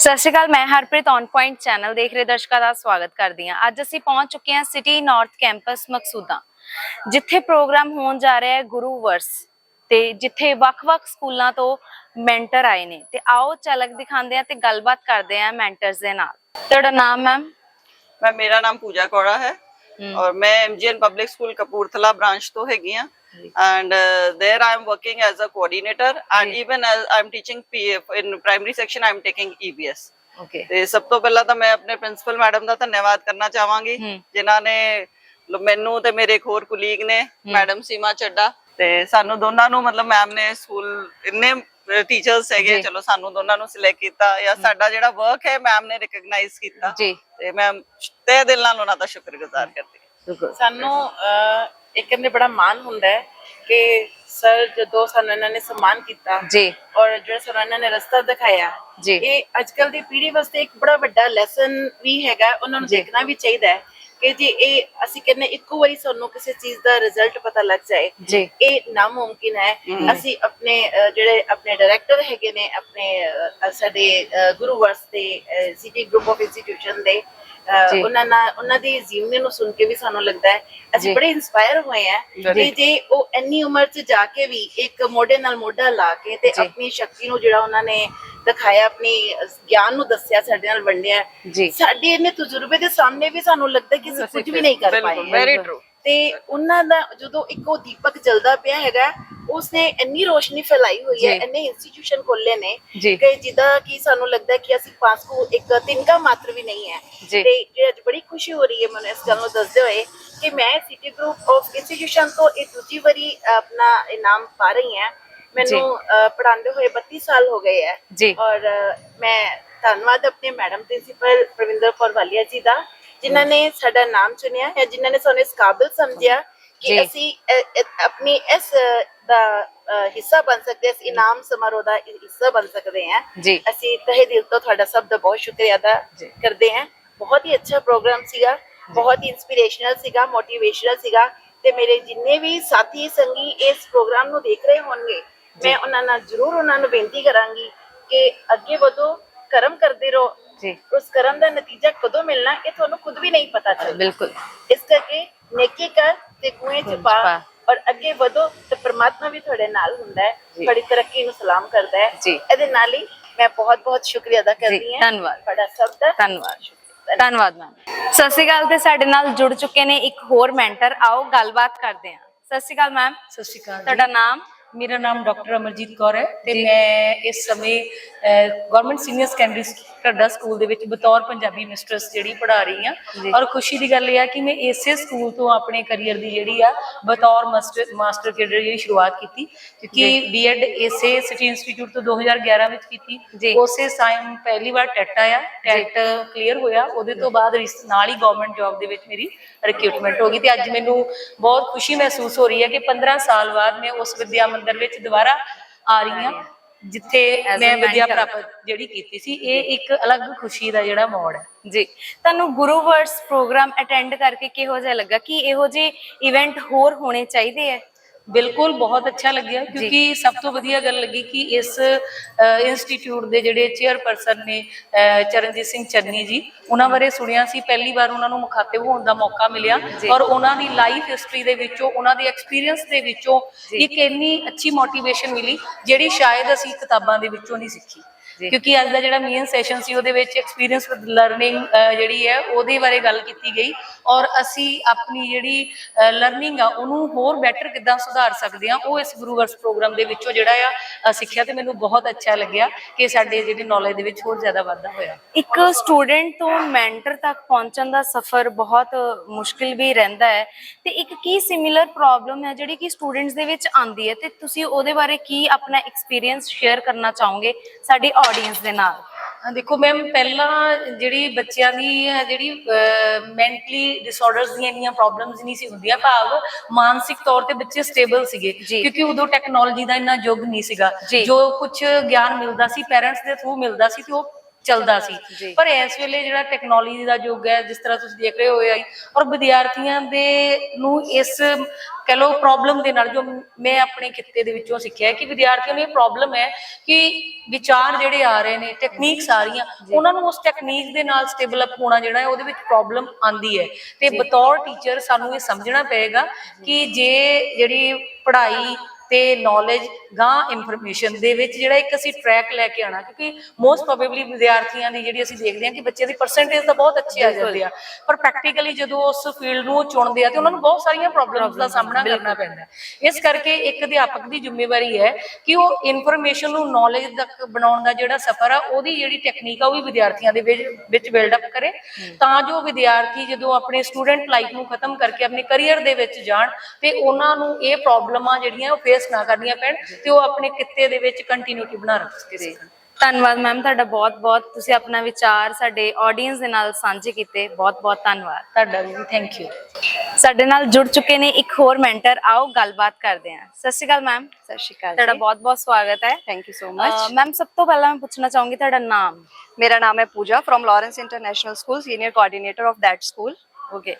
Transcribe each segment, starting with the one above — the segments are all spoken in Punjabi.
ਸਤਿ ਸ਼੍ਰੀ ਅਕਾਲ ਮੈਂ ਹਰਪ੍ਰੀਤ ਔਨ ਪੁਆਇੰਟ ਚੈਨਲ ਦੇਖ ਰਹੇ ਦਰਸ਼ਕਾਂ ਦਾ ਸਵਾਗਤ ਕਰਦੀ ਹਾਂ। ਅੱਜ ਅਸੀਂ ਪਹੁੰਚ ਚੁੱਕੇ ਹਾਂ ਸਿਟੀ ਨਾਰਥ ਕੈਂਪਸ ਮਕਸੂਦਾ ਜਿੱਥੇ ਪ੍ਰੋਗਰਾਮ ਹੋਣ ਜਾ ਰਿਹਾ ਹੈ ਗੁਰੂ ਵਰਸ ਤੇ ਜਿੱਥੇ ਵੱਖ-ਵੱਖ ਸਕੂਲਾਂ ਤੋਂ ਮੈਂਟਰ ਆਏ ਨੇ। ਤੇ ਆਓ ਝਲਕ ਦਿਖਾਉਂਦੇ ਹਾਂ ਤੇ ਗੱਲਬਾਤ ਕਰਦੇ ਹਾਂ ਮੈਂਟਰਸ ਦੇ ਨਾਲ। ਤੁਹਾਡਾ ਨਾਮ ਮੈਮ ਮੈਂ ਮੇਰਾ ਨਾਮ ਪੂਜਾ ਕੋੜਾ ਹੈ ਔਰ ਮੈਂ MGN public school Kapurthala branch ਤੋਂ ਹੈਗੀ ਆ and uh, there i am working as a coordinator and even as i am teaching PF, in primary section i am taking ebs okay ਤੇ ਸਭ ਤੋਂ ਪਹਿਲਾਂ ਤਾਂ ਮੈਂ ਆਪਣੇ ਪ੍ਰਿੰਸੀਪਲ ਮੈਡਮ ਦਾ ਧੰਨਵਾਦ ਕਰਨਾ ਚਾਹਾਂਗੀ ਹਮ। ਜਿਨ੍ਹਾਂ ਨੇ ਲ- ਮੈਨੂੰ ਤੇ ਮੇਰੇ ਇੱਕ ਹੋਰ ਕੁਲੀਗ ਨੇ ਮੈਡਮ ਸੀਮਾ ਚੱਡਾ ਤੇ ਸਾਨੂੰ ਦੋਨਾਂ ਨੂੰ ਮਤਲਬ ਮੈਮ ਨੇ ਟੀਚਰਸ ਹੈਗੇ ਚਲੋ ਸਾਨੂੰ ਦੋਨਾਂ ਨੂੰ ਸਿਲੈਕਟ ਕੀਤਾ ਜਾਂ ਸਾਡਾ ਜਿਹੜਾ ਵਰਕ ਹੈ ਮੈਮ ਨੇ ਰਿਕਗਨਾਈਜ਼ ਕੀਤਾ। ਤੇ ਮੈਂ ਤਹਿ ਦਿਲ ਨਾਲ ਉਹਨਾਂ ਦਾ ਸ਼ੁਕਰਗੁਜ਼ਾਰ ਕਰਦੀ ਸਾਨੂੰ ਇੱਕ ਕਹਿੰਦੇ ਬੜਾ ਮਾਣ ਹੁੰਦਾ ਹੈ ਕਿ ਸਰ ਜਦੋਂ ਸਾਨੂੰ ਇਹਨਾਂ ਨੇ ਸਨਮਾਨ ਕੀਤਾ ਜੀ ਔਰ ਜਿਹੜਾ ਸਾਨੂੰ ਇਹਨਾਂ ਨੇ ਰਸਤਾ ਦਿਖਾਇਆ ਜੀ। ਇਹ ਅੱਜਕੱਲ ਦੀ ਪੀੜ੍ਹੀ ਵਾਸਤੇ ਇੱਕ ਬੜਾ ਵੱਡਾ ਲੈਸਨ ਵੀ ਹੈਗਾ ਉਹਨਾਂ ਨੂੰ। ਦੇਖਣਾ ਵੀ ਚਾਹੀਦਾ ਹੈ ਕਿ ਜੇ ਇਹ ਅਸੀਂ ਕਹਿੰਦੇ ਇੱਕੋ ਵਾਰੀ ਸਾਨੂੰ ਕਿਸੇ ਚੀਜ਼ ਦਾ ਰਿਜ਼ਲਟ ਪਤਾ ਲੱਗ ਜਾਏ ਜੀ ਇਹ ਨਾਮੁਮਕਿਨ ਹੈ ਅਸੀਂ ਆਪਣੇ ਜਿਹੜੇ ਆਪਣੇ ਡਾਇਰੈਕਟਰ ਹੈਗੇ ਨੇ ਆਪਣੇ ਸਾਡੇ ਗੁਰੂ ਵਰਸ ਦੇ ਸਿਟੀ ਗਰੁੱਪ ਆਫ ਇੰਸਟੀਟਿਊਸ਼ਨ ਦੇ ਜੀ। ਉਹਨਾਂ ਨਾਲ ਉਹਨਾਂ ਦੀ ਜੀਵਨੀ ਨੂੰ ਸੁਣ ਕੇ ਵੀ ਸਾਨੂੰ ਲੱਗਦਾ ਹੈ ਜੀ। ਅਸੀਂ ਬੜੇ ਇਨਸਪਾਇਰ ਹੋਏ ਆ ਕਿ ਜੇ ਉਹ ਇੰਨੀ ਉਮਰ 'ਚ ਜਾ ਕੇ ਵੀ ਇੱਕ ਮੋਢੇ ਨਾਲ ਮੋਢਾ ਲਾ ਕੇ ਤੇ ਜੀ। ਆਪਣੀ ਸ਼ਕਤੀ ਨੂੰ ਜਿਹੜਾ ਉਹਨਾਂ ਨੇ ਦਿਖਾਇਆ ਆਪਣੀ ਗਿਆਨ ਨੂੰ ਦੱਸਿਆ ਸਾਡੇ ਨਾਲ ਵੰਡਿਆ ਜੀ ਸਾਡੇ ਇਹਨੇ ਤਜਰਬੇ ਦੇ ਸਾਹਮਣੇ ਵੀ ਸਾਨੂੰ ਲੱਗਦਾ ਕਿ ਅਸੀਂ ਕੁਝ ਵੀ ਨਹੀਂ ਕਰ ਪਾਏ ਬਿਲਕੁਲ ਵੈਰੀ ਟਰੂ ਤੇ ਉਹਨਾਂ ਦਾ ਜਦੋਂ ਇੱਕੋ ਦੀਪਕ ਜਲਦਾ ਪਿਆ ਹੈਗਾ ਉਸਨੇ ਇੰਨੀ ਰੋਸ਼ਨੀ ਫੈਲਾਈ ਹੋਈ ਹੈ ਜੀ। ਇੰਨੇ ਇੰਸਟੀਟਿਊਸ਼ਨ ਖੋਲੇ ਨੇ ਜੀ। ਕਿ ਜਿੱਦਾਂ ਕਿ ਸਾਨੂੰ ਲੱਗਦਾ ਹੈ ਕਿ ਅਸੀਂ ਪਾਸ ਕੋ ਇੱਕ ਤਿੰਨਕਾ ਮਾਤਰ ਵੀ ਨਹੀਂ ਹੈ ਜੀ। ਤੇ ਇਹ ਅੱਜ ਬੜੀ ਖੁਸ਼ੀ ਹੋ ਰਹੀ ਹੈ ਮੈਨੂੰ ਇਸ ਗੱਲ ਨੂੰ ਦੱਸਦੇ ਹੋਏ ਕਿ ਮੈਂ ਸਿਟੀ ਗਰੁੱਪ ਆਫ ਇੰਸਟੀਟਿਊਸ਼ਨ ਤੋਂ ਇਹ ਦੂਜੀ ਵਾਰੀ ਆਪਣਾ ਇਨਾਮ ਪਾ ਰਹੀ ਹਾਂ ਮੈਨੂੰ ਪੜਾਉਂਦੇ ਹੋਏ 32 ਸਾਲ ਹੋ ਗਏ ਹੈ ਜੀ। ਔਰ ਅ, ਮੈਂ ਧੰਨਵਾਦ ਆਪਣੇ ਮੈਡਮ ਪ੍ਰਿੰਸੀਪਲ ਪ੍ਰਵਿੰਦਰ ਕੌਰ ਵਾਲੀਆ ਜੀ ਦਾ ਜਿਨ੍ਹਾਂ ਨੇ ਸਾਡਾ ਨਾਮ ਚੁਣਿਆ ਹੈ ਜਿਨ੍ਹਾਂ ਨੇ ਸਾਨੂੰ ਇਸ ਕਾਬਿਲ ਸਮਝਿਆ ਜੀ। ਕਿ ਅਸੀਂ ਅ, ਅ, ਆਪਣੀ ਇਸ ਦਾ ਅ, ਹਿੱਸਾ ਬਣ ਸਕਦੇ ਹਾਂ, ਇਸ ਇਨਾਮ ਸਮਾਰੋਹ ਦਾ ਹਿੱਸਾ ਬਣ ਸਕਦੇ ਹਾਂ ਜੀ। ਅਸੀਂ ਤਹਿ ਦਿਲ ਤੋਂ ਤੁਹਾਡਾ ਸਭ ਦਾ ਬਹੁਤ ਸ਼ੁਕਰੀਆ ਅਦਾ ਜੀ। ਕਰਦੇ ਹਾਂ ਬਹੁਤ ਹੀ ਅੱਛਾ ਪ੍ਰੋਗਰਾਮ ਸੀਗਾ ਬਹੁਤ ਹੀ ਇਨਸਪੀਰੇਸ਼ਨਲ ਸੀਗਾ ਮੋਟੀਵੇਸ਼ਨਲ ਸੀਗਾ ਤੇ ਮੇਰੇ ਜਿੰਨੇ ਵੀ ਸਾਥੀ ਸੰਗੀ ਇਸ ਪ੍ਰੋਗਰਾਮ ਨੂੰ ਦੇਖ ਰਹੇ ਹੋਣਗੇ ਮੈਂ ਉਹਨਾਂ ਨਾਲ ਜ਼ਰੂਰ ਉਹਨਾਂ ਨੂੰ ਬੇਨਤੀ ਕਰਾਂਗੀ ਕਿ ਅੱਗੇ ਵਧੋ ਕਰਮ ਕਰਦੇ ਰਹੋ ਜੀ ਉਸ ਕਰਮ ਦਾ ਨਤੀਜਾ ਕਦੋਂ ਮਿਲਣਾ ਇਹ ਤੁਹਾਨੂੰ ਖੁਦ ਵੀ ਨਹੀਂ ਪਤਾ ਚੱਲਦਾ ਬਿਲਕੁਲ ਇਸ ਕਰਕੇ ਨੇਕੀ ਕਰ ਤੇ ਕੁएं ਚ ਪਾ। ਔਰ ਅੱਗੇ ਵਧੋ ਤੇ ਪ੍ਰਮਾਤਮਾ ਵੀ ਤੁਹਾਡੇ ਨਾਲ ਹੁੰਦਾ ਹੈ। ਤੁਹਾਡੀ ਤਰੱਕੀ ਨੂੰ ਸਲਾਮ ਕਰਦਾ ਹੈ। ਇਹਦੇ ਨਾਲ ਹੀ ਮੈਂ ਬਹੁਤ ਬਹੁਤ ਸ਼ੁਕਰੀਆ ਅਦਾ ਕਰਦੀ ਹਾਂ। ਧੰਨਵਾਦ। ਤੁਹਾਡਾ ਸਭ ਦਾ ਧੰਨਵਾਦ। ਧੰਨਵਾਦ ਮੈਮ ਸਤਿ ਸ਼੍ਰੀ ਅਕਾਲ ਤੇ ਸਾਡੇ ਨਾਲ ਜੁੜ ਚੁੱਕੇ ਨੇ ਇੱਕ ਹੋਰ ਮੈਂਟਰ ਆਓ ਗੱਲਬਾਤ ਕਰਦੇ ਹਾਂ। ਸਤਿ ਸ਼੍ਰੀ ਅਕਾਲ ਮੈਮ ਸਤਿ ਸ਼੍ਰੀ ਅਕਾਲ ਤੁਹਾਡਾ ਨਾਮ? ਮੇਰਾ ਨਾਮ ਡਾਕਟਰ ਅਮਰਜੀਤ ਕੌਰ ਹੈ ਤੇ ਮੈਂ ਇਸ ਸਮੇਂ government senior secondary Dhadda school ਦੇ ਵਿੱਚ ਬਤੌਰ ਪੰਜਾਬੀ ਮਿਸਟਰਸ ਜਿਹੜੀ ਪੜ੍ਹਾ ਰਹੀ। ਹਾਂ। ਔਰ ਖੁਸ਼ੀ ਦੀ ਗੱਲ ਇਹ ਆ ਕਿ ਮੈਂ ਇਸੇ ਸਕੂਲ ਤੋਂ ਆਪਣੇ ਕੈਰੀਅਰ ਦੀ ਜਿਹੜੀ ਆ ਬਤੌਰ ਮਾਸਟਰ ਮਾਸਟਰ ਕੈਡਰ ਜਿਹੜੀ ਸ਼ੁਰੂਆਤ ਕੀਤੀ ਕਿਉਂਕਿ ਬੀਐਡ ਇਸੇ ਸਿਟੀ ਇੰਸਟੀਚਿਊਟ ਤੋਂ 2011 ਵਿੱਚ। ਕੀਤੀ। ਉਸੇ ਟਾਈਮ ਪਹਿਲੀ ਵਾਰ ਟੈਟ ਆਇਆ। ਟੈਟ ਕਲੀਅਰ ਹੋਇਆ। ਉਹਦੇ ਤੋਂ ਬਾਅਦ ਨਾਲ ਹੀ ਗਵਰਨਮੈਂਟ ਜੌਬ ਦੇ ਵਿੱਚ ਮੇਰੀ ਰਿਕਰੂਟਮੈਂਟ ਹੋ ਗਈ ਤੇ ਅੱਜ ਮੈਨੂੰ ਬਹੁਤ ਖੁਸ਼ੀ ਮਹਿਸੂਸ ਹੋ ਰਹੀ ਹੈ ਕਿ 15 ਸਾਲ ਬਾਅਦ ਮੈਂ ਉਸ ਵਿਦਿਆ ਮੰਦਿਰ ਵਿੱਚ ਦੁਬਾਰਾ ਆ ਰਹੀ ਹਾਂ। ਜਿੱਥੇ ਮੈਂ ਵਿਦਿਆ। ਪ੍ਰਾਪਤ ਜਿਹੜੀ ਕੀਤੀ ਸੀ ਇਹ ਇੱਕ ਅਲੱਗ ਖੁਸ਼ੀ ਦਾ ਜਿਹੜਾ ਮੋੜ ਹੈ। ਜੀ। ਤੁਹਾਨੂੰ ਗੁਰੂ ਵਰਸ ਪ੍ਰੋਗਰਾਮ ਅਟੈਂਡ ਕਰਕੇ ਕਿਹੋ ਜਿਹਾ ਲੱਗਾ? ਕਿ ਇਹੋ ਜਿਹੇ ਇਵੈਂਟ ਹੋਰ ਹੋਣੇ ਚਾਹੀਦੇ ਹੈ? ਬਿਲਕੁਲ ਬਹੁਤ ਅੱਛਾ ਲੱਗਿਆ ਕਿਉਂਕਿ ਸਭ ਤੋਂ ਵਧੀਆ ਗੱਲ ਲੱਗੀ ਕਿ ਇਸ ਇੰਸਟੀਚਿਊਟ ਦੇ ਜਿਹੜੇ ਚੇਅਰਪਰਸਨ ਨੇ ਚਰਨਜੀਤ ਸਿੰਘ ਚੰਨੀ ਜੀ ਉਹਨਾਂ ਬਾਰੇ ਸੁਣਿਆ ਸੀ ਪਹਿਲੀ ਵਾਰ ਉਹਨਾਂ ਨੂੰ ਮੁਖਾਤਿਬ ਹੋਣ ਦਾ ਮੌਕਾ ਮਿਲਿਆ ਔਰ ਉਹਨਾਂ ਦੀ ਲਾਈਫ ਹਿਸਟਰੀ ਦੇ ਵਿੱਚੋਂ ਉਹਨਾਂ ਦੇ ਐਕਸਪੀਰੀਅੰਸ ਦੇ ਵਿੱਚੋਂ ਇੱਕ ਇੰਨੀ ਅੱਛੀ ਮੋਟੀਵੇਸ਼ਨ ਮਿਲੀ ਜਿਹੜੀ ਸ਼ਾਇਦ ਅਸੀਂ ਕਿਤਾਬਾਂ ਦੇ ਵਿੱਚੋਂ ਨਹੀਂ ਸਿੱਖੀ। ਕਿਉਂਕਿ ਅੱਜ ਦਾ ਜਿਹੜਾ ਮੇਨ ਸੈਸ਼ਨ ਸੀ ਉਹਦੇ ਵਿੱਚ ਐਕਸਪੀਰੀਅੰਸ ਵਿਦ ਲਰਨਿੰਗ ਜਿਹੜੀ ਹੈ ਉਹਦੇ ਬਾਰੇ ਗੱਲ ਕੀਤੀ ਗਈ। ਔਰ ਅਸੀਂ ਆਪਣੀ ਜਿਹੜੀ ਲਰਨਿੰਗ ਆ ਉਹਨੂੰ ਹੋਰ ਬੈਟਰ ਕਿੱਦਾਂ ਸੁਧਾਰ ਸਕਦੇ ਆ ਉਹ ਇਸ ਗੁਰੂਵਰਸ ਪ੍ਰੋਗਰਾਮ ਦੇ ਵਿੱਚੋਂ ਜਿਹੜਾ ਆ ਸਿੱਖਿਆ ਤੇ ਮੈਨੂੰ ਬਹੁਤ ਅੱਛਾ ਲੱਗਿਆ ਕਿ ਸਾਡੇ ਜਿਹੜੀ ਨੌਲੇਜ ਦੇ ਵਿੱਚ ਹੋਰ ਜ਼ਿਆਦਾ ਵਾਧਾ ਹੋਇਆ। ਇੱਕ ਸਟੂਡੈਂਟ ਤੋਂ ਮੈਂਟਰ ਤੱਕ ਪਹੁੰਚਣ ਦਾ ਸਫ਼ਰ ਬਹੁਤ ਮੁਸ਼ਕਿਲ ਵੀ ਰਹਿੰਦਾ ਹੈ। ਤੇ ਇੱਕ ਕੀ ਸਿਮਿਲਰ ਪ੍ਰੋਬਲਮ ਹੈ ਜਿਹੜੀ ਕਿ ਸਟੂਡੈਂਟਸ ਦੇ ਵਿੱਚ ਆਉਂਦੀ ਹੈ? ਤੇ ਤੁਸੀਂ ਉਹਦੇ ਬਾਰੇ ਕੀ ਆਪਣਾ ਐਕਸਪੀਰੀਅੰਸ ਸ਼ੇਅਰ ਕਰਨਾ ਚਾਹੋਗੇ? ਸਾਡੀ ਆਡੀਅנס ਦੇ ਨਾਲ ਹਾਂ ਦੇਖੋ ਮੈਮ ਪਹਿਲਾਂ ਜਿਹੜੀ ਬੱਚਿਆਂ ਦੀ ਅਹ, ਜਿਹੜੀ ਮੈਂਟਲੀ ਡਿਸਆਰਡਰਸ ਦੀਆਂ ਇੰਨੀਆਂ ਪ੍ਰੋਬਲਮਸ ਨਹੀਂ ਸੀ ਹੁੰਦੀਆਂ ਭਾਵ ਮਾਨਸਿਕ ਤੌਰ ਤੇ ਬੱਚੇ ਸਟੇਬਲ ਸੀਗੇ ਜੀ। ਕਿਉਂਕਿ ਉਦੋਂ ਟੈਕਨੋਲੋਜੀ ਦਾ ਇੰਨਾ ਯੁੱਗ ਨਹੀਂ ਸੀਗਾ ਜੀ। ਜੋ ਕੁਝ ਗਿਆਨ ਮਿਲਦਾ ਸੀ ਪੈਰੈਂਟਸ ਦੇ ਥਰੂ ਮਿਲਦਾ ਸੀ ਤੇ ਉਹ ਚੱਲਦਾ ਸੀ। ਪਰ ਇਸ ਵੇਲੇ ਜਿਹੜਾ ਟੈਕਨੋਲੋਜੀ ਦਾ ਯੁੱਗ ਹੈ ਜਿਸ ਤਰ੍ਹਾਂ ਤੁਸੀਂ ਦੇਖ ਰਹੇ ਹੋ ਆਈ ਔਰ ਵਿਦਿਆਰਥੀਆਂ ਦੇ ਨੂੰ ਇਸ ਕਹ ਲੋ ਪ੍ਰੋਬਲਮ ਦੇ ਨਾਲ ਜੋ ਮੈਂ ਆਪਣੇ ਖਿੱਤੇ ਦੇ ਵਿੱਚੋਂ ਸਿੱਖਿਆ ਕਿ ਵਿਦਿਆਰਥੀਆਂ ਨੂੰ ਇਹ ਪ੍ਰੋਬਲਮ ਹੈ ਕਿ ਵਿਚਾਰ ਜਿਹੜੇ ਆ ਰਹੇ ਨੇ ਟੈਕਨੀਕਸ ਆ ਰਹੀਆਂ ਉਹਨਾਂ ਨੂੰ ਉਸ ਟੈਕਨੀਕ ਦੇ ਨਾਲ ਸਟੇਬਲ ਅਪ ਹੋਣਾ ਜਿਹੜਾ ਹੈ ਉਹਦੇ ਵਿੱਚ ਪ੍ਰੋਬਲਮ ਆਂਦੀ ਹੈ। ਤੇ ਬਤੌਰ ਟੀਚਰ ਸਾਨੂੰ ਇਹ ਸਮਝਣਾ ਪਏਗਾ ਕਿ ਜੇ ਜਿਹੜੀ ਪੜ੍ਹਾਈ ਤੇ ਨੌਲੇਜ ਗਾਂ ਇਨਫੋਰਮੇਸ਼ਨ ਦੇ ਵਿੱਚ ਜਿਹੜਾ ਇੱਕ ਅਸੀਂ ਟਰੈਕ ਲੈ ਕੇ ਆਣਾ ਕਿਉਂਕਿ ਮੋਸਟ ਪ੍ਰੋਬੇਬਲੀ ਵਿਦਿਆਰਥੀਆਂ ਦੀ ਜਿਹੜੀ ਅਸੀਂ ਦੇਖਦੇ ਹਾਂ ਕਿ ਬੱਚੇ ਦੀ ਪਰਸੈਂਟੇਜ ਤਾਂ ਬਹੁਤ ਅੱਛੀ ਆ ਜਾਂਦੀ ਆ। ਪਰ ਪ੍ਰੈਕਟੀਕਲੀ ਜਦੋਂ ਉਸ ਫੀਲਡ ਨੂੰ ਚੁਣਦੇ ਆ ਤੇ ਉਹਨਾਂ ਨੂੰ ਬਹੁਤ ਸਾਰੀਆਂ ਪ੍ਰੋਬਲਮਸ ਦਾ ਸਾਹਮਣਾ ਕਰਨਾ ਪੈਂਦਾ। ਇਸ ਕਰਕੇ ਇੱਕ ਅਧਿਆਪਕ ਦੀ ਜ਼ਿੰਮੇਵਾਰੀ ਹੈ ਕਿ ਉਹ ਇਨਫੋਰਮੇਸ਼ਨ ਨੂੰ ਨੌਲੇਜ ਤੱਕ ਬਣਾਉਣ ਦਾ ਜਿਹੜਾ ਸਫ਼ਰ ਆ ਉਹਦੀ ਜਿਹੜੀ ਟੈਕਨੀਕ ਆ ਉਹ ਵੀ ਵਿਦਿਆਰਥੀਆਂ ਦੇ ਵਿੱਚ ਵਿੱਚ ਬਿਲਡ ਅਪ ਕਰੇ। ਤਾਂ ਜੋ ਵਿਦਿਆਰਥੀ ਜਦੋਂ ਆਪਣੇ ਸਟੂਡੈਂਟ ਲਾਈਫ ਨੂੰ ਖਤਮ ਕਰਕੇ ਆਪਣੇ ਕੈਰੀਅਰ ਦੇ ਵਿੱਚ ਜਾਣ ਤੇ ਉਹਨਾਂ ਨੂੰ ਇਹ ਪ੍ਰੋਬਲਮਾਂ ਜਿਹੜੀਆਂ ਉਹ ਫੇਸ ਨਾ ਕਰਨੀਆਂ ਪੈਣ ਤੇ ਉਹ ਆਪਣੇ ਕਿੱਤੇ ਦੇ ਵਿੱਚ ਕੰਟੀਨਿਊਟੀ ਬਣਾ ਰੱਖ ਸਕਣ ਧੰਨਵਾਦ ਮੈਮ ਤੁਹਾਡਾ ਬਹੁਤ-ਬਹੁਤ ਤੁਸੀਂ ਆਪਣਾ ਵਿਚਾਰ ਸਾਡੇ ਆਡੀਅנס ਦੇ ਨਾਲ ਸਾਂਝੇ ਕੀਤੇ। ਬਹੁਤ-ਬਹੁਤ ਧੰਨਵਾਦ। ਤੁਹਾਡਾ ਵੀ ਥੈਂਕ ਯੂ ਸਾਡੇ ਨਾਲ ਜੁੜ ਚੁੱਕੇ ਨੇ ਇੱਕ ਹੋਰ ਮੈਂਟਰ ਆਓ ਗੱਲਬਾਤ ਕਰਦੇ ਹਾਂ। ਸਤਿ ਸ਼੍ਰੀ ਅਕਾਲ ਮੈਮ। ਸਤਿ ਸ਼੍ਰੀ ਅਕਾਲ ਤੁਹਾਡਾ ਜੀ। ਬਹੁਤ-ਬਹੁਤ ਸਵਾਗਤ ਹੈ। Thank you so much ma'am ਸਭ ਤੋਂ ਪਹਿਲਾਂ ਮੈਂ ਪੁੱਛਣਾ ਚਾਹੂੰਗੀ ਤੁਹਾਡਾ ਨਾਮ। ਮੇਰਾ ਨਾਮ ਹੈ Pooja from Lawrence international school senior coordinator of that school okay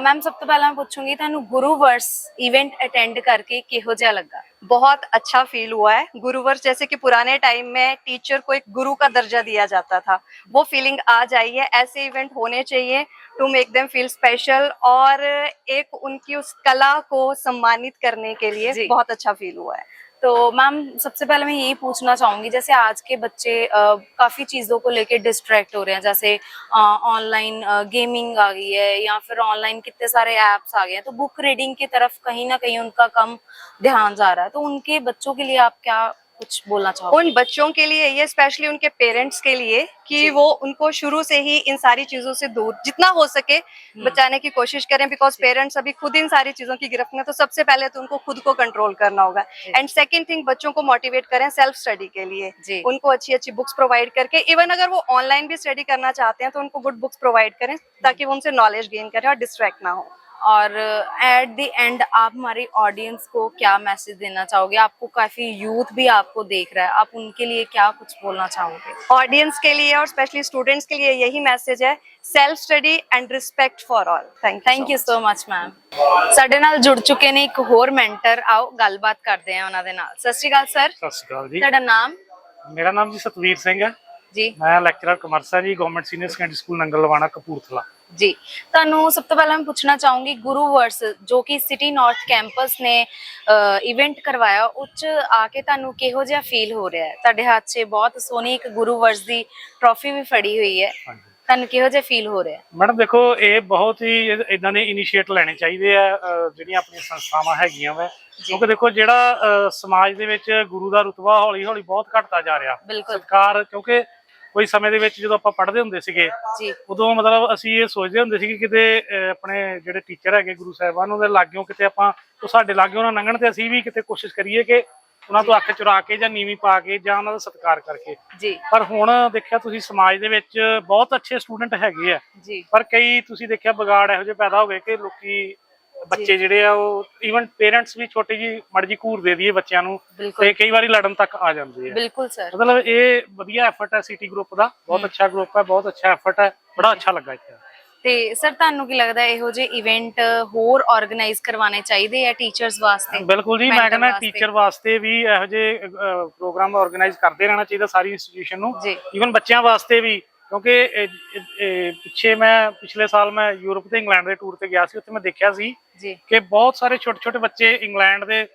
ma'am ਸਭ ਤੋਂ ਪਹਿਲਾਂ ਮੈਂ ਪੁੱਛੂੰਗੀ ਤੁਹਾਨੂੰ ਗੁਰੂ ਵਰਸ ਇਵੈਂਟ ਅਟੈਂਡ ਕਰਕੇ ਕਿਹੋ ਜਿਹਾ ਲੱਗਾ बहुत अच्छा फील हुआ है गुरुवर्ष जैसे कि पुराने टाइम में टीचर को एक गुरु का दर्जा दिया जाता था वो फीलिंग आज आई है ऐसे इवेंट होने चाहिए to make them feel special और एक उनकी उस कला को सम्मानित करने के जी। लिए बहुत अच्छा फील हुआ है तो मैम सबसे पहले मैं यही पूछना चाहूँगी जैसे आज के बच्चे आ, काफ़ी चीज़ों को लेके डिस्ट्रैक्ट हो रहे हैं जैसे ऑनलाइन गेमिंग आ गई है या फिर ऑनलाइन कितने सारे एप्स आ गए हैं तो बुक रीडिंग की तरफ़ कहीं ना कहीं उनका कम ध्यान जा रहा है। तो उनके बच्चों के लिए आप क्या कुछ बोलना चाहोगे? उन बच्चों के लिए ये स्पेशली उनके पेरेंट्स के लिए कि वो उनको शुरू से ही इन सारी चीज़ों से दूर जितना हो सके बचाने की कोशिश करें बिकॉज़ पेरेंट्स अभी खुद इन सारी चीज़ों की गिरफ्त में तो सबसे पहले तो उनको खुद को कंट्रोल करना होगा। एंड सेकंड थिंग बच्चों को मोटिवेट करें सेल्फ स्टडी के लिए। उनको अच्छी अच्छी बुक्स प्रोवाइड करके इवन अगर वो ऑनलाइन भी स्टडी करना चाहते हैं तो उनको गुड बुक्स प्रोवाइड करें ताकि वो उनसे नॉलेज गेन करें और डिस्ट्रैक्ट ना हो। और एट द एंड आप हमारी ऑडियंस को क्या मैसेज देना चाहोगे आपको काफी यूथ भी आपको देख रहा है आप उनके लिए क्या कुछ बोलना चाहोगे ऑडियंस के लिए और स्पेशली स्टूडेंट्स के लिए यही मैसेज है self study and respect for all thank thank you so much ma'am ਸਾਡੇ ਨਾਲ ਜੁੜ ਚੁੱਕੇ ਨੇ ਇੱਕ ਹੋਰ ਮੈਂਟਰ ਆਓ ਗੱਲਬਾਤ ਕਰਦੇ ਹਾਂ ਉਹਨਾਂ ਦੇ ਨਾਲ ਸਤਿ ਸ਼੍ਰੀ ਅਕਾਲ ਸਰ ਸਤਿ ਸ਼੍ਰੀ ਅਕਾਲ ਜੀ ਤੁਹਾਡਾ ਨਾਮ ਮੇਰਾ ਨਾਮ ਜੀ ਸਤਵੀਰ ਸਿੰਘ ਹੈ ਜੀ ਮੈਂ ਲੈਕਚਰਰ ਕਮਰਸ ਹਾਂ ਜੀ government senior secondary school Nangalwana Kapurthala ji. ਤੁਹਾਨੂੰ ਸਭ ਤੋਂ ਪਹਿਲਾਂ ਮੈਂ ਪੁੱਛਣਾ ਚਾਹੂੰਗੀ ਗੁਰੂ ਵਰਸ ਜੋ ਕਿ ਸਿਟੀ ਨਾਰਥ ਕੈਂਪਸ ਨੇ ਇਵੈਂਟ ਕਰਵਾਇਆ ਉੱਚ ਆ ਕੇ ਤੁਹਾਨੂੰ ਕਿਹੋ ਜਿਹਾ ਫੀਲ ਹੋ ਰਿਹਾ ਹੈ? ਤੁਹਾਡੇ ਹੱਥ 'ਚ ਬਹੁਤ ਸੋਹਣੀ ਇੱਕ ਗੁਰੂ ਵਰਸ ਦੀ ਟਰੋਫੀ ਵੀ ਫੜੀ ਹੋਈ ਹੈ। ਤੁਹਾਨੂੰ ਕਿਹੋ ਜਿਹਾ ਫੀਲ ਹੋ ਰਿਹਾ ਮੈਡਮ ਦੇਖੋ ਇਹ ਬਹੁਤ ਹੀ ਇਦਾਂ ਦੇ ਇਨੀਸ਼ੀਏਟ ਲੈਣੇ ਚਾਹੀਦੇ ਆ ਜਿਹੜੀਆਂ ਆਪਣੀਆਂ ਸੰਸਥਾਵਾਂ ਹੈਗੀਆਂ ਵਾ। ਕਿਉਂਕਿ ਦੇਖੋ ਜਿਹੜਾ ਸਮਾਜ ਦੇ ਵਿੱਚ ਗੁਰੂ ਦਾ ਰੁਤਬਾ ਹੌਲੀ ਹੌਲੀ ਬਹੁਤ ਘਟਦਾ ਜਾ ਰਿਹਾ। ਸਤਕਾਰ ਕਿਉਂਕਿ ਕੋਈ ਸਮੇਂ ਦੇ ਵਿੱਚ ਜਦੋਂ ਆਪਾਂ ਪੜ੍ਹਦੇ ਹੁੰਦੇ ਸੀਗੇ ਜੀ। ਉਦੋਂ ਮਤਲਬ ਅਸੀਂ ਇਹ ਸੋਚਦੇ ਹੁੰਦੇ ਸੀ ਕਿ ਕਿਤੇ ਆਪਣੇ ਜਿਹੜੇ ਟੀਚਰ ਹੈਗੇ ਗੁਰੂ ਸਾਹਿਬਾਨ ਉਹਦੇ ਲਾਗਿਓਂ ਕਿਤੇ ਆਪਾਂ ਉਹ ਸਾਡੇ ਲਾਗਿਓਂ ਨਾ ਲੰਘਣ ਤੇ ਅਸੀਂ ਵੀ ਕਿਤੇ ਕੋਸ਼ਿਸ਼ ਕਰੀਏ ਕਿ ਉਹਨਾਂ ਤੋਂ ਅੱਖ ਚੁਰਾ ਕੇ ਜਾਂ ਨੀਵੀਂ ਪਾ ਕੇ ਜਾਂ ਉਹਨਾਂ ਦਾ ਸਤਿਕਾਰ ਕਰਕੇ। ਜੀ। ਪਰ ਹੁਣ ਦੇਖਿਆ ਤੁਸੀਂ ਸਮਾਜ ਦੇ ਵਿੱਚ ਬਹੁਤ ਅੱਛੇ ਸਟੂਡੈਂਟ ਹੈਗੇ ਆ। ਜੀ। ਪਰ ਕਈ ਤੁਸੀਂ ਦੇਖਿਆ ਵਿਗਾੜ ਇਹੋ ਜਿਹੇ ਪੈਦਾ ਹੋ ਗਏ ਕਿ ਲੋਕੀ ਬੱਚੇ ਜਿਹੜੇ ਆ ਉਹ ਈਵਨ ਪੇਰੈਂਟਸ ਵੀ ਛੋਟੀ ਜੀ ਮਰਜ਼ੀ ਘੂਰ ਦੇ ਦਈਏ ਬੱਚਿਆਂ ਨੂੰ ਤੇ ਕਈ ਵਾਰੀ ਲੜਨ ਤੱਕ ਆ ਜਾਂਦੇ ਆ। ਬਿਲਕੁਲ ਸਰ। ਮਤਲਬ ਇਹ ਵਧੀਆ ਐਫਰਟ ਹੈ ਸਿਟੀ ਗਰੁੱਪ ਦਾ ਬਹੁਤ ਅੱਛਾ ਗਰੁੱਪ ਹੈ ਬਹੁਤ ਅੱਛਾ ਐਫਰਟ ਹੈ ਬੜਾ ਅੱਛਾ ਲੱਗਾ ਇੱਥੇ। ਤੇ ਸਰ ਤੁਹਾਨੂੰ ਕੀ ਲੱਗਦਾ ਇਹੋ ਜਿਹੇ ਇਵੈਂਟ ਹੋਰ ਆਰਗੇਨਾਈਜ਼ ਕਰਵਾਉਣੇ ਚਾਹੀਦੇ ਆ ਟੀਚਰਸ ਵਾਸਤੇ? ਬਿਲਕੁਲ ਜੀ ਮੈਂ ਕਹਿੰਦਾ। ਟੀਚਰ ਵਾਸਤੇ ਵੀ ਇਹੋ ਜਿਹੇ ਪ੍ਰੋਗਰਾਮ ਆਰਗੇਨਾਈਜ਼ ਕਰਦੇ ਰਹਿਣਾ ਚਾਹੀਦਾ ਸਾਰੀ ਇੰਸਟੀਟਿਊਸ਼ਨ ਨੂੰ। ਈਵਨ ਬੱਚਿਆਂ ਵਾਸਤੇ ਵੀ ਕਿਉਂਕਿ ਇਹ- ਇਹ- ਇਹ ਪਿੱਛੇ ਮੈਂ ਪਿਛਲੇ ਸਾਲ ਮੈਂ ਯੂਰਪ ਤੇ ਇੰਗਲੈਂਡ ਦੇ ਟੂਰ ਤੇ ਗਿਆ ਸੀ ਉੱਥੇ ਮੈਂ ਦੇਖਿਆ ਸੀ ਜੀ। ਕਿ ਬਹੁਤ ਸਾਰੇ ਛੋਟੇ ਛੋਟੇ ਬੱਚੇ ਇੰਗਲੈਂਡ ਦੇ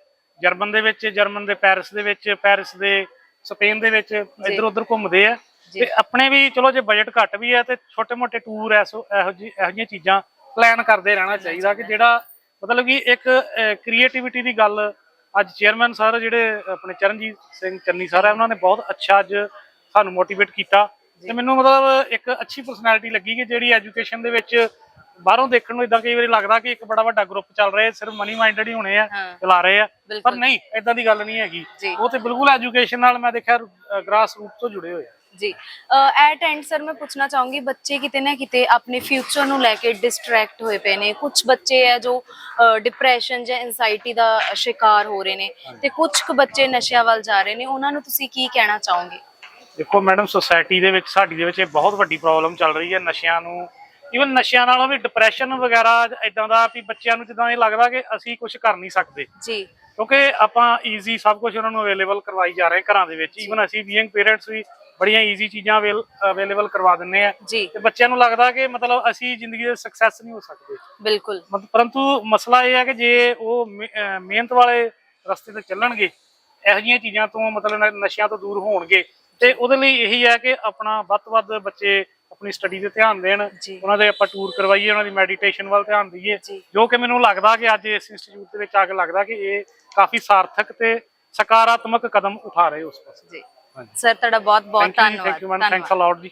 ਜਰਮਨ ਦੇ ਵਿੱਚ ਜਰਮਨ ਦੇ ਪੈਰਿਸ ਦੇ ਵਿੱਚ ਪੈਰਿਸ ਦੇ ਸਪੇਨ ਦੇ ਵਿੱਚ ਇੱਧਰ ਉੱਧਰ ਘੁੰਮਦੇ ਆ। ਜੀ। ਤੇ ਆਪਣੇ ਵੀ ਚਲੋ ਜੇ ਬਜਟ ਘੱਟ ਵੀ ਹੈ ਤੇ ਛੋਟੇ ਮੋਟੇ ਟੂਰ ਐਸੋ ਇਹੋ ਜਿਹੀ ਇਹੋ ਜਿਹੀਆਂ ਚੀਜ਼ਾਂ ਪਲਾਨ ਕਰਦੇ ਰਹਿਣਾ ਚਾਹੀਦਾ ਕਿ ਜਿਹੜਾ ਮਤਲਬ ਕਿ ਇੱਕ ਕ੍ਰੀਏਟੀਵਿਟੀ ਦੀ ਗੱਲ ਅੱਜ ਚੇਅਰਮੈਨ ਸਰ ਜਿਹੜੇ ਆਪਣੇ ਚਰਨਜੀਤ ਸਿੰਘ ਚੰਨੀ ਸਰ ਹੈ ਉਹਨਾਂ ਨੇ ਬਹੁਤ ਅੱਛਾ ਅੱਜ ਸਾਨੂੰ ਮੋਟੀਵੇਟ ਕੀਤਾ। ਤੇ ਮੈਨੂੰ ਮਤਲਬ ਇੱਕ ਅੱਛੀ ਪਰਸਨੈਲਿਟੀ ਲੱਗੀ ਕਿ ਜਿਹੜੀ ਐਜੂਕੇਸ਼ਨ ਦੇ ਵਿੱਚ ਬਾਹਰੋਂ ਦੇਖਣ ਨੂੰ ਇਦਾਂ ਕਈ ਵਾਰੀ ਲੱਗਦਾ ਕਿ ਇੱਕ ਬੜਾ ਵੱਡਾ ਗਰੁੱਪ ਚੱਲ ਰਿਹਾ ਸਿਰਫ ਮਨੀ ਮਾਈਂਡਡ ਹੀ ਹੋਣੇ ਆ। ਚਲਾ ਰਹੇ ਆ। ਪਰ। ਨਹੀਂ ਇਦਾਂ ਦੀ ਗੱਲ ਨਹੀਂ ਹੈਗੀ। ਉਹ ਤੇ ਬਿਲਕੁਲ ਐਜੂਕੇਸ਼ਨ ਨਾਲ ਮੈਂ ਦੇਖਿਆ ਗ੍ਰਾਸ ਰੂਟ ਤੋਂ ਜੁੜੇ ਹੋਏ ਆ। ਜੀ। ਐਟ ਐਂਡ ਸਰ ਮੈਂ ਪੁੱਛਣਾ ਚਾਹੂੰਗੀ ਬੱਚੇ ਕਿਤੇ ਨਾ ਕਿਤੇ ਆਪਣੇ ਫਿਊਚਰ ਨੂੰ ਲੈ ਕੇ ਡਿਸਟਰੈਕਟ ਹੋਏ ਪਏ ਨੇ। ਕੁਝ ਬੱਚੇ ਹੈ ਜੋ ਡਿਪਰੈਸ਼ਨ ਜਾਂ ਐਂਜ਼ਾਈਟੀ ਦਾ ਸ਼ਿਕਾਰ ਹੋ ਰਹੇ ਨੇ ਤੇ ਕੁਝ ਕੁ ਬੱਚੇ ਨਸ਼ਿਆਂ ਵੱਲ ਜਾ ਰਹੇ ਨੇ। ਉਹਨਾਂ ਨੂੰ ਤੁਸੀਂ ਕੀ ਕਹਿਣਾ ਚਾਹੋਗੇ? ਦੇਖੋ ਮੈਡਮ ਸੋਸਾਇਟੀ ਦੇ ਵਿੱਚ ਸਾਡੀ ਦੇ ਵਿੱਚ ਇਹ ਬਹੁਤ ਵੱਡੀ ਪ੍ਰੋਬਲਮ ਚੱਲ ਰਹੀ ਹੈ ਨਸ਼ਿਆਂ ਨੂੰ। ਇਵਨ ਨਸ਼ਿਆਂ ਨਾਲੋਂ ਵੀ ਡਿਪਰੈਸ਼ਨ ਵਗੈਰਾ ਇਦਾਂ ਦਾ ਵੀ ਬੱਚਿਆਂ ਨੂੰ ਜਿੱਦਾਂ ਇਹ ਲੱਗਦਾ ਕਿ ਅਸੀਂ ਕੁਝ ਕਰ ਨਹੀਂ ਸਕਦੇ। ਜੀ। ਕਿਉਂਕਿ ਆਪਾਂ ਈਜ਼ੀ ਸਭ ਕੁਝ ਉਹਨਾਂ ਨੂੰ ਅਵੇਲੇਬਲ ਕਰਵਾਈ ਜਾ ਰਹੇ ਘਰਾਂ ਦੇ ਵਿੱਚ। ਇਵਨ ਅਸੀਂ ਬੀਇੰਗ ਪੇਰੈਂਟਸ ਵੀ ਬੜੀਆਂ ਈਜ਼ੀ ਚੀਜ਼ਾਂ ਅਵੇਲੇਬਲ ਕਰਵਾ ਦਿੰਨੇ ਆ ਤੇ ਬੱਚਿਆਂ ਨੂੰ ਲੱਗਦਾ ਕਿ ਮਤਲਬ ਅਸੀਂ ਜ਼ਿੰਦਗੀ ਦੇ ਸਕਸੈਸ ਨਹੀਂ ਹੋ ਸਕਦੇ। ਬਿਲਕੁਲ। ਪਰੰਤੂ ਮਸਲਾ ਇਹ ਹੈ ਕਿ ਜੇ ਉਹ ਮਿਹਨਤ ਵਾਲੇ ਰਸਤੇ ਤੇ ਚੱਲਣਗੇ ਇਹੋ ਜਿਹੀਆਂ ਚੀਜ਼ਾਂ ਤੋਂ ਮਤਲਬ ਨਸ਼ਿਆਂ ਤੋਂ ਦੂਰ ਹੋਣਗੇ ਤੇ ਉਹਦੇ ਲਈ ਇਹੀ ਹੈ ਕਿ ਆਪਣਾ ਵੱਧ ਤੋਂ ਵੱਧ ਬੱਚੇ ਆਪਣੀ ਸਟੱਡੀ ਤੇ ਧਿਆਨ ਦੇਣ। ਉਹਨਾਂ ਦੇ ਆਪਾਂ ਟੂਰ ਕਰਵਾਈਏ ਉਹਨਾਂ ਦੀ ਮੈਡੀਟੇਸ਼ਨ ਵੱਲ ਧਿਆਨ ਦਈਏ। ਜੀ। ਕਿ ਮੈਨੂੰ ਲੱਗਦਾ ਕਿ ਅੱਜ ਇਸ ਇੰਸਟੀਚਿਊਟ ਦੇ ਵਿੱਚ ਆ ਕੇ ਲੱਗਦਾ ਕਿ ਇਹ ਕਾਫੀ ਸਾਰਥਕ ਤੇ ਸਕਾਰਾਤਮਕ ਕਦਮ ਉਠਾ ਰਹੇ ਉਸ ਪਾਸੇ। ਜੀ। ਸਰ ਤੁਹਾਡਾ ਬਹੁਤ ਬਹੁਤ ਧੰਨਵਾਦ thank you ma'am thanks a lot ਜੀ।